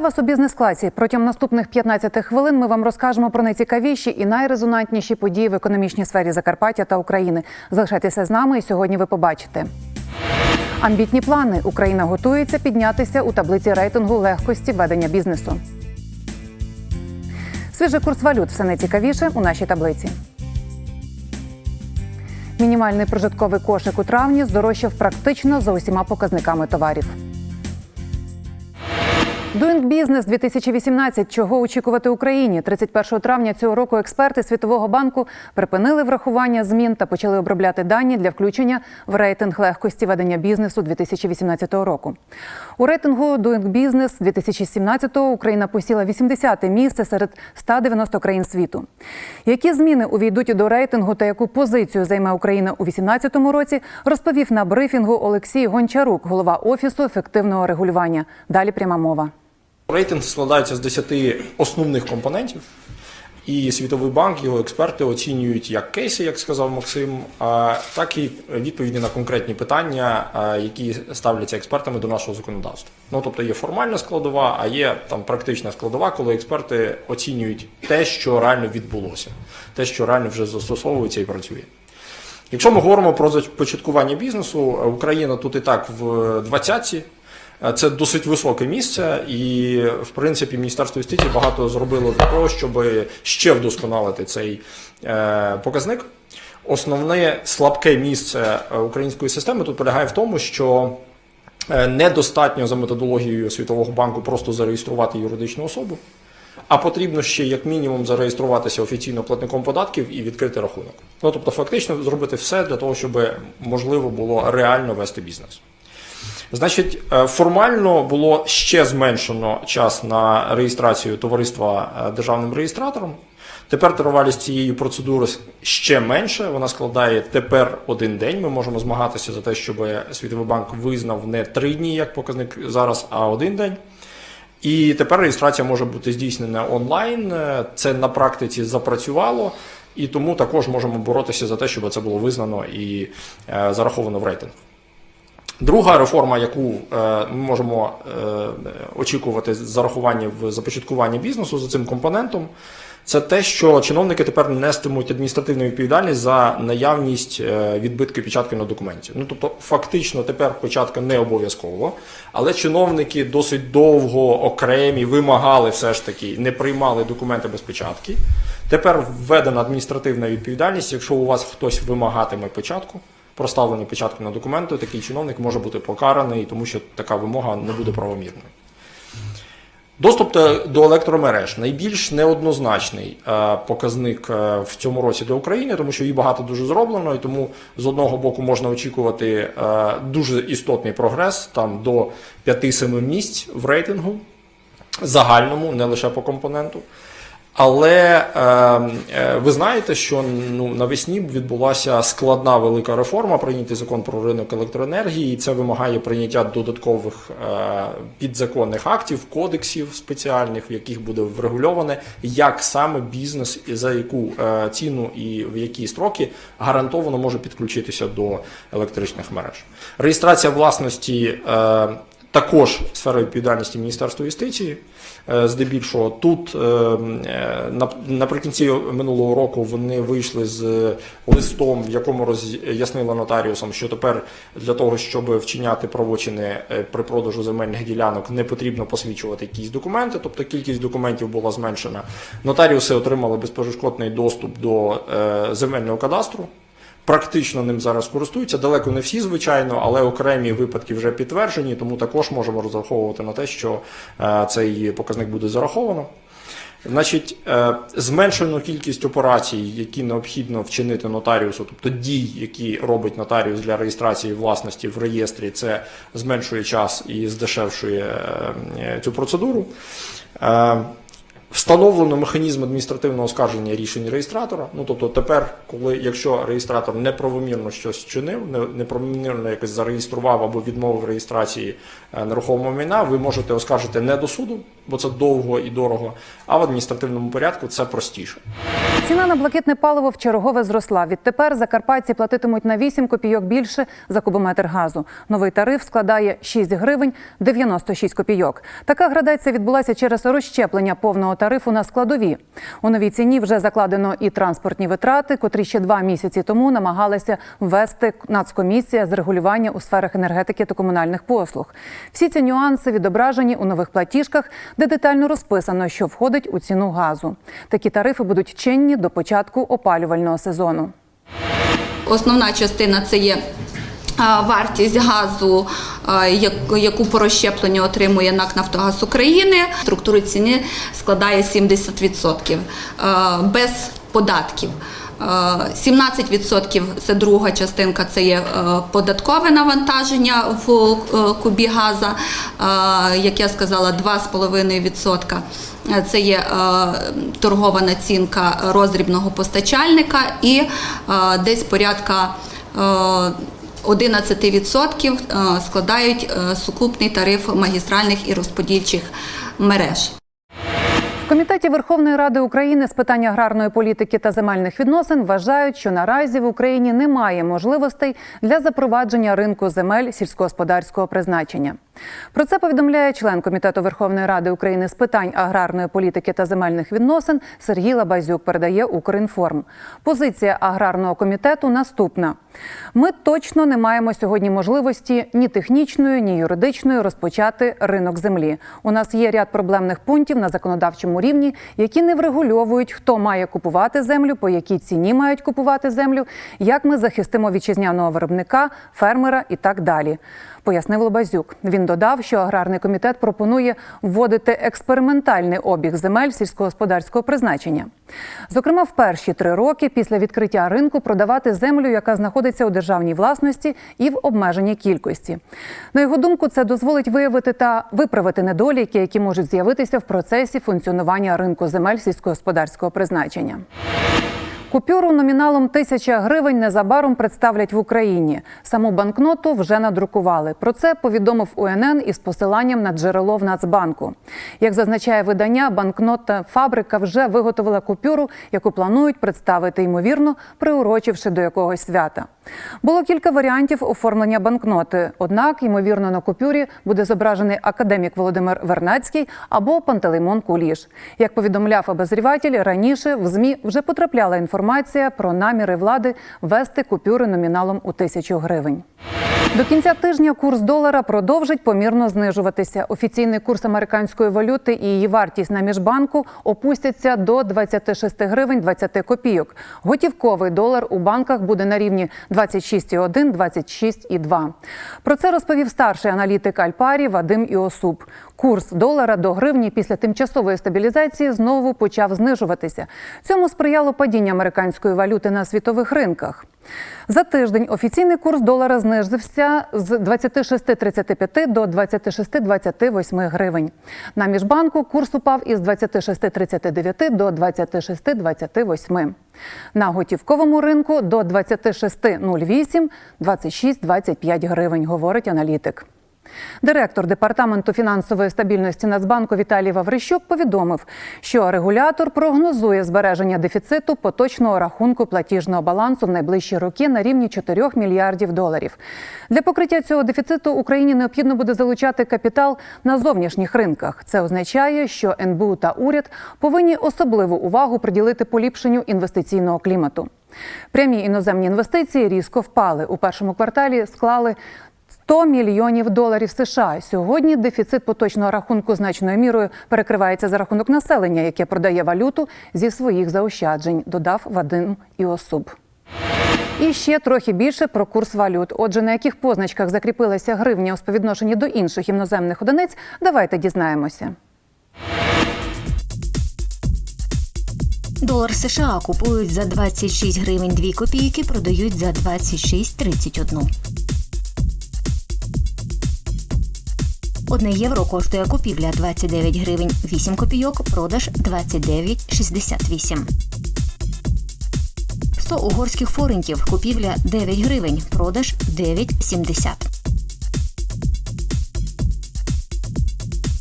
Вас у бізнес-класі. Протягом наступних 15 хвилин ми вам розкажемо про найцікавіші і найрезонантніші події в економічній сфері Закарпаття та України. Залишайтеся з нами, і сьогодні ви побачите. Амбітні плани. Україна готується піднятися у таблиці рейтингу легкості ведення бізнесу. Свіжий курс валют все найцікавіше у нашій таблиці. Мінімальний прожитковий кошик у травні здорожчав практично за усіма показниками товарів. Doing Business 2018. Чого очікувати Україні? 31 травня цього року експерти Світового банку припинили врахування змін та почали обробляти дані для включення в рейтинг легкості ведення бізнесу 2018 року. У рейтингу Doing Business 2017 Україна посіла 80-те місце серед 190 країн світу. Які зміни увійдуть до рейтингу та яку позицію займе Україна у 2018 році, розповів на брифінгу Олексій Гончарук, голова офісу ефективного регулювання. Далі пряма мова. Рейтинг складається з 10 основних компонентів, і Світовий банк, його експерти оцінюють як кейси, як сказав Максим, так і відповіді на конкретні питання, які ставляться експертами до нашого законодавства. Ну тобто є формальна складова, а є там практична складова, коли експерти оцінюють те, що реально відбулося, те, що реально вже застосовується і працює. Якщо ми говоримо про започаткування бізнесу, Україна тут і так в 20-ці. Це досить високе місце, і в принципі Міністерство юстиції багато зробило для того, щоб ще вдосконалити цей е, показник. Основне слабке місце е, української системи тут полягає в тому, що е, недостатньо за методологією Світового банку просто зареєструвати юридичну особу, а потрібно ще як мінімум зареєструватися офіційно платником податків і відкрити рахунок. Ну тобто, фактично зробити все для того, щоб можливо було реально вести бізнес. Значить, е, формально було ще зменшено час на реєстрацію товариства е, державним реєстратором. Тепер тривалість цієї процедури ще менше. Вона складає тепер один день. Ми можемо змагатися за те, щоб Світовий банк визнав не три дні, як показник зараз, а один день. І тепер реєстрація може бути здійснена онлайн. Е, Це на практиці запрацювало, і тому також можемо боротися за те, щоб це було визнано і зараховано в рейтинг. Друга реформа, яку е, ми можемо е, очікувати зарахування в започаткуванні бізнесу за цим компонентом, це те, що чиновники тепер нестимуть адміністративну відповідальність за наявність е, відбитки печатки на документі. Ну тобто, фактично, тепер печатка не обов'язково, але чиновники досить довго окремі вимагали все ж таки, не приймали документи без печатки. Тепер введена адміністративна відповідальність, якщо у вас хтось вимагатиме печатку проставлені печатки на документи, такий чиновник може бути покараний, тому що така вимога не буде правомірною. Доступ до електромереж найбільш неоднозначний е, показник е, в цьому році для України, тому що її багато дуже зроблено, і тому з одного боку можна очікувати е, дуже істотний прогрес там до 5-7 місць в рейтингу загальному, не лише по компоненту. Але е, е, ви знаєте, що ну навесні відбулася складна велика реформа, прийнятий закон про ринок електроенергії, і це вимагає прийняття додаткових е, підзаконних актів, кодексів спеціальних, в яких буде врегульоване, як саме бізнес і за яку е, ціну і в які строки гарантовано може підключитися до електричних мереж. Реєстрація власності. Е, також сфера відповідальності Міністерства юстиції, е, здебільшого тут е, наприкінці минулого року вони вийшли з листом, в якому роз'яснили нотаріусам, що тепер для того, щоб вчиняти правочини е, при продажу земельних ділянок, не потрібно посвідчувати якісь документи, тобто кількість документів була зменшена. Нотаріуси отримали безперешкодний доступ до земельного кадастру. Практично ним зараз користуються. Далеко не всі, звичайно, але окремі випадки вже підтверджені, тому також можемо розраховувати на те, що е, цей показник буде зараховано. Значить, е, зменшену кількість операцій, які необхідно вчинити нотаріусу, тобто дій, які робить нотаріус для реєстрації власності в реєстрі, це зменшує час і здешевшує е, цю процедуру. Встановлено механізм адміністративного оскарження рішень реєстратора. Ну тобто, тепер, коли якщо реєстратор неправомірно щось чинив, неправомірно якось зареєстрував або відмовив реєстрації е, нерухомого майна, ви можете оскаржити не до суду, бо це довго і дорого, а в адміністративному порядку це простіше. Ціна на блакитне паливо в чергове зросла. Відтепер закарпатці платитимуть на 8 копійок більше за кубометр газу. Новий тариф складає 6 гривень 96 копійок. Така градація відбулася через розщеплення повного тарифу на складові. У новій ціні вже закладено і транспортні витрати, котрі ще два місяці тому намагалися ввести Нацкомісія з регулювання у сферах енергетики та комунальних послуг. Всі ці нюанси відображені у нових платіжках, де детально розписано, що входить у ціну газу. Такі тарифи будуть чинні до початку опалювального сезону. Основна частина це є вартість газу, яку по розщепленню отримує НАК «Нафтогаз України». Структура ціни складає 70% без податків. 17% це друга частинка, це є податкове навантаження в е, кубі газа, як я сказала, 2,5%. Це є е, торгова націнка роздрібного постачальника і е, десь порядка е, 11% е, складають сукупний тариф магістральних і розподільчих мереж. В комітеті Верховної Ради України з питань аграрної політики та земельних відносин вважають, що наразі в Україні немає можливостей для запровадження ринку земель сільськогосподарського призначення. Про це повідомляє член комітету Верховної Ради України з питань аграрної політики та земельних відносин Сергій Лабазюк. Передає Укрінформ. Позиція аграрного комітету наступна: ми точно не маємо сьогодні можливості ні технічної, ні юридичної розпочати ринок землі. У нас є ряд проблемних пунктів на законодавчому рівні, які не врегульовують, хто має купувати землю, по якій ціні мають купувати землю, як ми захистимо вітчизняного виробника, фермера і так далі. Пояснив Лобазюк. Він додав, що аграрний комітет пропонує вводити експериментальний обіг земель сільськогосподарського призначення. Зокрема, в перші три роки після відкриття ринку продавати землю, яка знаходиться у державній власності і в обмеженій кількості. На його думку, це дозволить виявити та виправити недоліки, які можуть з'явитися в процесі функціонування ринку земель сільськогосподарського призначення. Купюру номіналом тисяча гривень незабаром представлять в Україні. Саму банкноту вже надрукували. Про це повідомив УНН із посиланням на джерело в Нацбанку. Як зазначає видання, банкнота фабрика вже виготовила купюру, яку планують представити ймовірно, приурочивши до якогось свята. Було кілька варіантів оформлення банкноти. Однак, ймовірно, на купюрі буде зображений академік Володимир Вернацький або Пантелеймон Куліш. Як повідомляв обозріватель, раніше в змі вже потрапляла інформація про наміри влади вести купюри номіналом у тисячу гривень. До кінця тижня курс долара продовжить помірно знижуватися. Офіційний курс американської валюти і її вартість на міжбанку опустяться до 26 гривень 20 копійок. Готівковий долар у банках буде на рівні 26,1, 26,2. Про це розповів старший аналітик Альпарі Вадим Іосуп. Курс долара до гривні після тимчасової стабілізації знову почав знижуватися. Цьому сприяло падіння американської валюти на світових ринках. За тиждень офіційний курс долара знизився з 26,35 до 26,28 гривень. На міжбанку курс упав із 26,39 до 26,28. На готівковому ринку до 26,08 – 26,25 гривень, говорить аналітик. Директор департаменту фінансової стабільності Нацбанку Віталій Ваврищук повідомив, що регулятор прогнозує збереження дефіциту поточного рахунку платіжного балансу в найближчі роки на рівні 4 мільярдів доларів. Для покриття цього дефіциту Україні необхідно буде залучати капітал на зовнішніх ринках. Це означає, що НБУ та уряд повинні особливу увагу приділити поліпшенню інвестиційного клімату. Прямі іноземні інвестиції різко впали у першому кварталі. Склали 100 мільйонів доларів США. Сьогодні дефіцит поточного рахунку значною мірою перекривається за рахунок населення, яке продає валюту зі своїх заощаджень, додав Вадим Іосуб. І ще трохи більше про курс валют. Отже, на яких позначках закріпилася гривня у співвідношенні до інших іноземних одиниць, давайте дізнаємося. Долар США купують за 26 гривень 2 копійки, продають за 26,31. Одне євро коштує купівля 29 гривень 8 копійок, продаж 29,68. 100 угорських форинтів, купівля 9 гривень, продаж 9,70.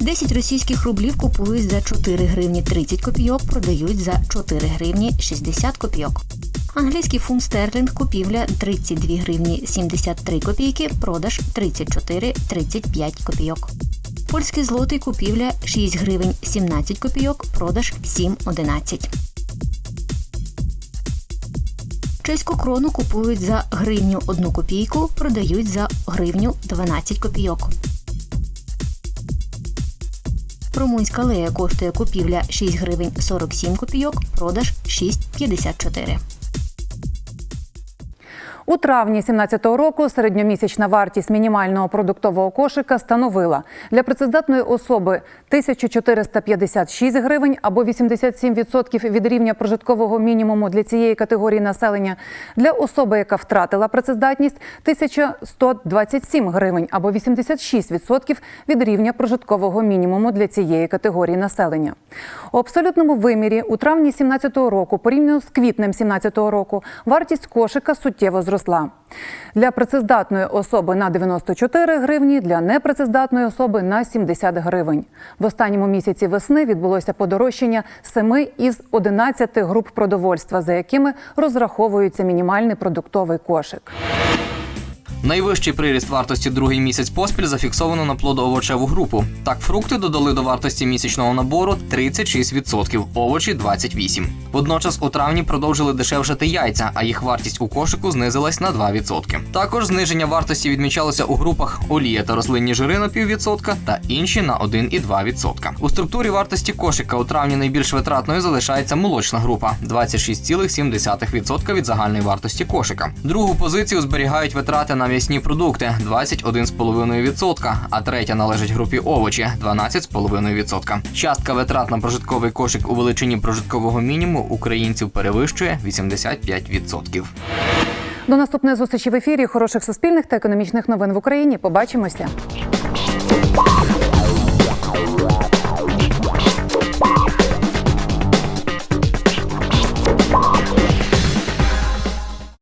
10 російських рублів купують за 4 гривні 30 копійок, продають за 4 гривні 60 копійок. Англійський фунт стерлінг купівля 32 гривні 73 копійки, продаж 34-35 копійок. Польський злотий купівля 6 гривень 17 копійок, продаж 7,11. Чеську крону купують за гривню 1 копійку, продають за гривню 12 копійок. Румунська лея коштує купівля 6 гривень 47 копійок, продаж 6,54. У травні 2017 року середньомісячна вартість мінімального продуктового кошика становила для працездатної особи 1456 гривень або 87% від рівня прожиткового мінімуму для цієї категорії населення. Для особи, яка втратила працездатність 1127 гривень або 86% від рівня прожиткового мінімуму для цієї категорії населення. У абсолютному вимірі у травні 2017 року, порівняно з квітнем 2017 року, вартість кошика суттєво зросла. Для працездатної особи на 94 гривні, для непрацездатної особи на 70 гривень. В останньому місяці весни відбулося подорожчання 7 із 11 груп продовольства, за якими розраховується мінімальний продуктовий кошик. Найвищий приріст вартості другий місяць поспіль зафіксовано на плодоовочеву групу. Так, фрукти додали до вартості місячного набору 36%, овочі 28%. Водночас у травні продовжили дешевшати яйця, а їх вартість у кошику знизилась на 2%. Також зниження вартості відмічалося у групах олія та рослинні жири на піввідсотка та інші на 1,2%. У структурі вартості кошика у травні найбільш витратною залишається молочна група 26,7% від загальної вартості кошика. Другу позицію зберігають витрати на м'ясні продукти 21,5%, а третя належить групі овочі 12,5%. Частка витрат на прожитковий кошик у величині прожиткового мінімуму українців перевищує 85%. До наступної зустрічі в ефірі. Хороших суспільних та економічних новин в Україні. Побачимося.